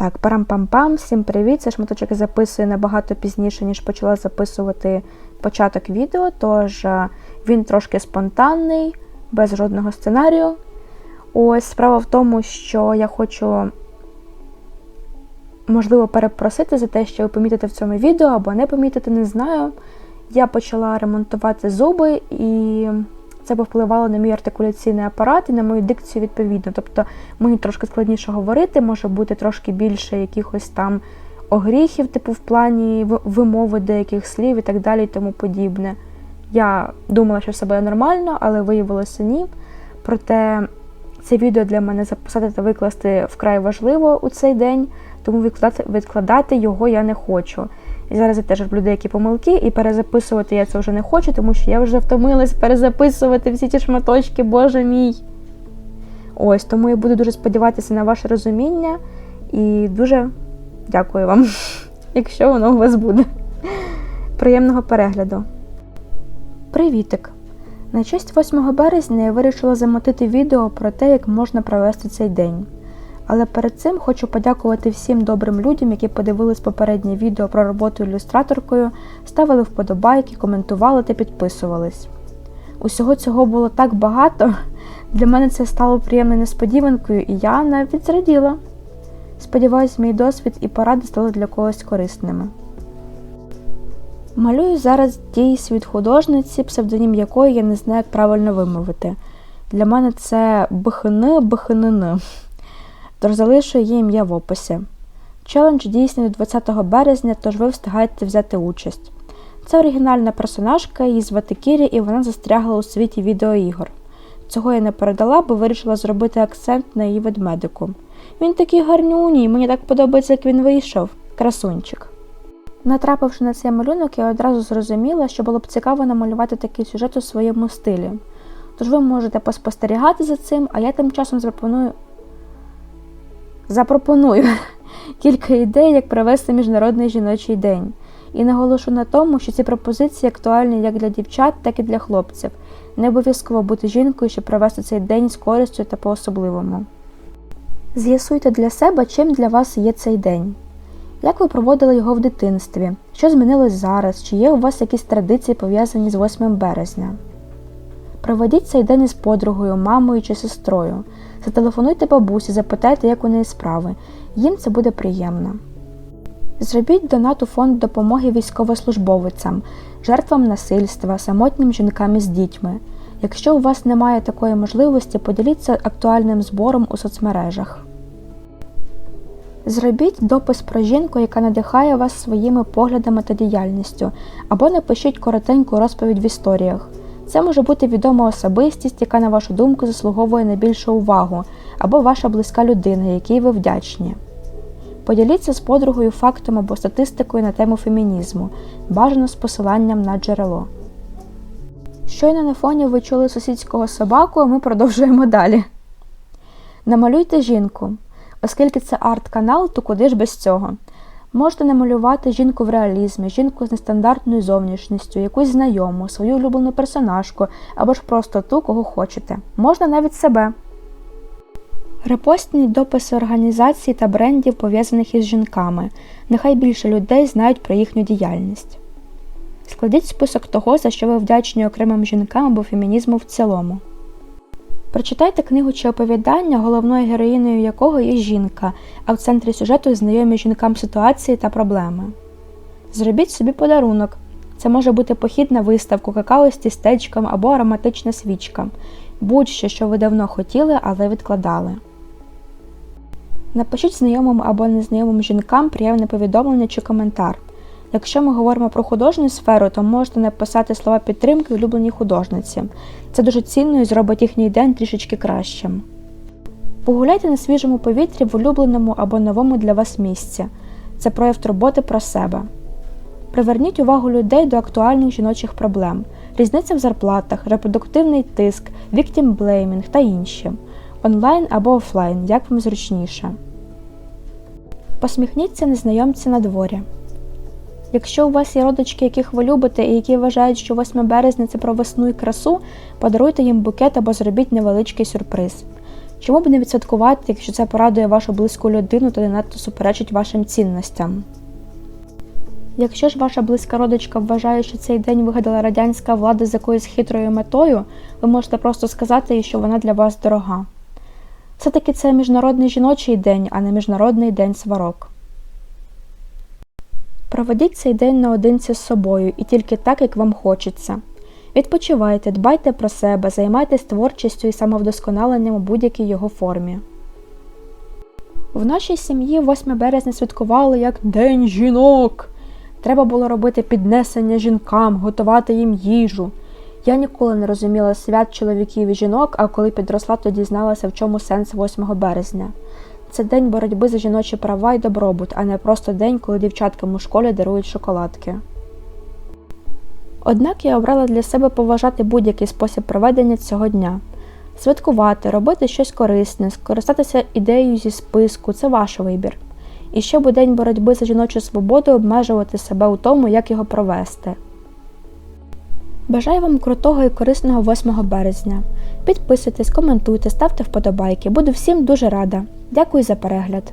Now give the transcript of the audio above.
Так, парам-пам-пам, всім привіт! Це шматочок я записую набагато пізніше, ніж почала записувати початок відео, тож е, він трошки спонтанний, без жодного сценарію. Ось справа в тому, що я хочу, можливо, перепросити за те, що ви помітите в цьому відео, або не помітите, не знаю. Я почала ремонтувати зуби, і це повпливало на мій артикуляційний апарат і на мою дикцію відповідно. Тобто мені трошки складніше говорити, може бути трошки більше якихось там огріхів, типу в плані вимови деяких слів і так далі, і тому подібне. Я думала, що все буде нормально, але виявилося ні. Проте це відео для мене записати та викласти вкрай важливо у цей день, тому відкладати, відкладати його я не хочу. І зараз я теж роблю деякі помилки, і перезаписувати я це вже не хочу, тому що я вже втомилась перезаписувати всі ті шматочки, боже мій. Ось, тому я буду дуже сподіватися на ваше розуміння і дуже дякую вам, якщо воно у вас буде. Приємного перегляду. Привітик! На честь 8 березня я вирішила замотити відео про те, як можна провести цей день. Але перед цим хочу подякувати всім добрим людям, які подивились попереднє відео про роботу ілюстраторкою, ставили вподобайки, коментували та підписувались. Усього цього було так багато. Для мене це стало приємною несподіванкою, і я навіть зраділа. Сподіваюсь, мій досвід і поради стали для когось корисними. Малюю зараз дійс від художниці, псевдонім якої я не знаю, як правильно вимовити. Для мене це бхн бхнн. Тож залишую її ім'я в описі. Челендж дійсний до 20 березня, тож ви встигаєте взяти участь. Це оригінальна персонажка, її звати Кірі, і вона застрягла у світі відеоігор. Цього я не передала, бо вирішила зробити акцент на її ведмедику. Він такий гарнюній, мені так подобається, як він вийшов. Красунчик. Натрапивши на цей малюнок, я одразу зрозуміла, що було б цікаво намалювати такий сюжет у своєму стилі. Тож ви можете поспостерігати за цим, а я тим часом запропоную запропоную кілька ідей, як провести Міжнародний жіночий день. І наголошу на тому, що ці пропозиції актуальні як для дівчат, так і для хлопців. Не обов'язково бути жінкою, щоб провести цей день з користю та по-особливому. З'ясуйте для себе, чим для вас є цей день. Як ви проводили його в дитинстві? Що змінилось зараз? Чи є у вас якісь традиції пов'язані з 8 березня? Проведіть цей день із подругою, мамою чи сестрою. Зателефонуйте бабусі, запитайте, як у неї справи. Їм це буде приємно. Зробіть донат у фонд допомоги військовослужбовцям, жертвам насильства, самотнім жінкам із дітьми. Якщо у вас немає такої можливості, поділіться актуальним збором у соцмережах. Зробіть допис про жінку, яка надихає вас своїми поглядами та діяльністю, або напишіть коротеньку розповідь в історіях. Це може бути відома особистість, яка, на вашу думку, заслуговує найбільшу увагу, або ваша близька людина, якій ви вдячні. Поділіться з подругою фактом або статистикою на тему фемінізму, бажано з посиланням на джерело. Щойно на фоні ви чули сусідського собаку, а ми продовжуємо далі. Намалюйте жінку. Оскільки це арт-канал, то куди ж без цього? Можете намалювати жінку в реалізмі, жінку з нестандартною зовнішністю, якусь знайому, свою улюблену персонажку або ж просто ту, кого хочете. Можна навіть себе. Репостніть дописи організацій та брендів, пов'язаних із жінками. Нехай більше людей знають про їхню діяльність. Складіть список того, за що ви вдячні окремим жінкам або фемінізму в цілому. Прочитайте книгу чи оповідання, головною героїною якого є жінка, а в центрі сюжету знайомі жінкам ситуації та проблеми. Зробіть собі подарунок. Це може бути похід на виставку, какао з тістечком або ароматична свічка, будь-що, що ви давно хотіли, але відкладали. Напишіть знайомим або незнайомим жінкам приємне повідомлення чи коментар. Якщо ми говоримо про художню сферу, то можете написати слова підтримки улюбленій художниці. Це дуже цінно і зробить їхній день трішечки кращим. Погуляйте на свіжому повітрі в улюбленому або новому для вас місці. Це прояв турботи про себе. Приверніть увагу людей до актуальних жіночих проблем, різниця в зарплатах, репродуктивний тиск, віктімблеймінг та інші, онлайн або офлайн, як вам зручніше. Посміхніться незнайомці на дворі. Якщо у вас є родички, яких ви любите і які вважають, що 8 березня це про весну і красу, подаруйте їм букет або зробіть невеличкий сюрприз. Чому б не відсвяткувати, якщо це порадує вашу близьку людину та не надто суперечить вашим цінностям? Якщо ж ваша близька родичка вважає, що цей день вигадала радянська влада з якоюсь хитрою метою, ви можете просто сказати їй, що вона для вас дорога. Все-таки це міжнародний жіночий день, а не міжнародний день сварок. Проведіть цей день наодинці з собою і тільки так, як вам хочеться. Відпочивайте, дбайте про себе, займайтесь творчістю і самовдосконаленням у будь-якій його формі. В нашій сім'ї 8 березня святкували як День жінок. Треба було робити піднесення жінкам, готувати їм їжу. Я ніколи не розуміла свят чоловіків і жінок, а коли підросла, то дізналася, в чому сенс 8 березня. Це день боротьби за жіночі права і добробут, а не просто день, коли дівчаткам у школі дарують шоколадки. Однак я обрала для себе поважати будь-який спосіб проведення цього дня. Святкувати, робити щось корисне, скористатися ідеєю зі списку це ваш вибір. І щоб у день боротьби за жіночу свободу обмежувати себе у тому, як його провести. Бажаю вам крутого і корисного 8 березня. Підписуйтесь, коментуйте, ставте вподобайки. Буду всім дуже рада. Дякую за перегляд.